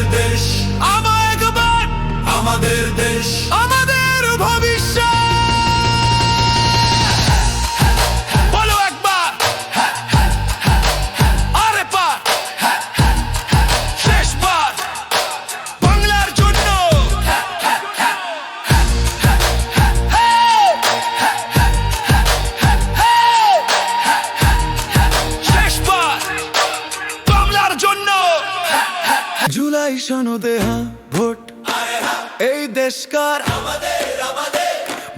আমাদের দেশ। আমায় আমাদের দেশ। আমাদের ভবি সনদে হ্যাঁ ভোট। এই দেশকার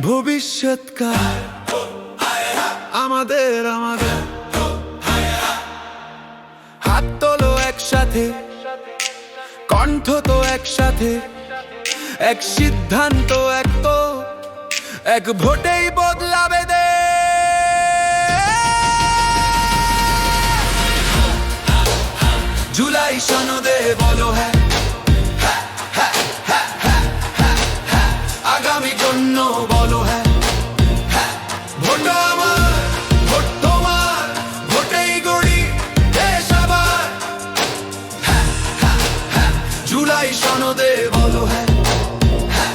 ভবিষ্যৎকার। আমাদের আমাদের। হাত তোলো একসাথে কণ্ঠ তো একসাথে এক সিদ্ধান্ত এক তো এক ভোটেই বদলাবে দে জুলাই সনদে বলো হ্যাঁ, সনদে বলো হ্যাঁ হ্যাঁ।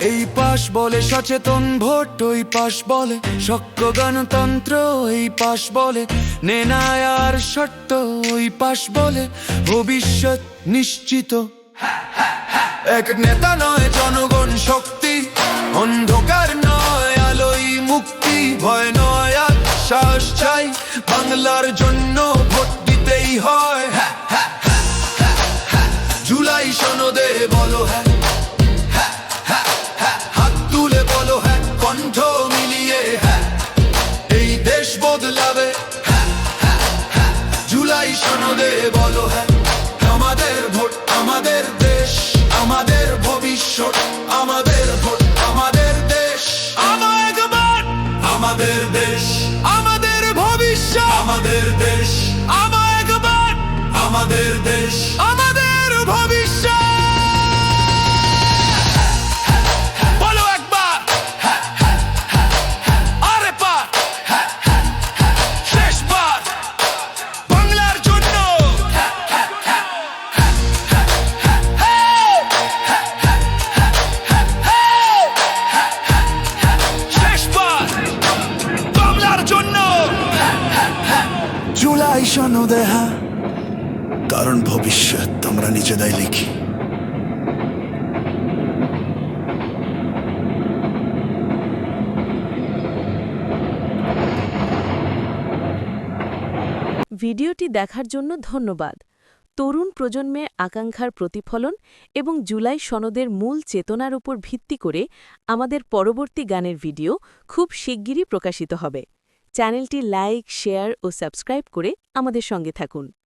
এই পাশ বলে সচেতন ভোট, ওই পাশ বলে সক্য গণতন্ত্র, এই পাশ বলে নেনায়ার শর্ত, ওই পাশ বলে ভবিষ্যৎ নিশ্চিত এক নেতা নয় জনগণ শক্তি, অন্ধকার নয় আলোই মুক্তি ভয় সনদে বলো হ্যাঁ। হাত তুলে বলো হ্যাঁ কণ্ঠ মিলিয়ে এই দেশ বদলাবে। জুলাই সনদে বলো আমাদের ভোট আমাদের দেশ আমাদের ভবিষ্যৎ আমাদের ভোট আমাদের দেশ। আমাদের দেশ আমাদের ভবিষ্যৎ। আমাদের দেশ। সনদে হ্যাঁ কারণ ভবিষ্যৎ আমরা নিজেরাই লিখি। ভিডিওটি দেখার জন্য ধন্যবাদ। তরুণ প্রজন্মের আকাঙ্ক্ষার প্রতিফলন এবং জুলাই সনদের মূল চেতনার উপর ভিত্তি করে আমাদের পরবর্তী গানের ভিডিও খুব শিগগিরই প্রকাশিত হবে। চ্যানেলটি লাইক শেয়ার ও সাবস্ক্রাইব করে আমাদের সঙ্গে থাকুন।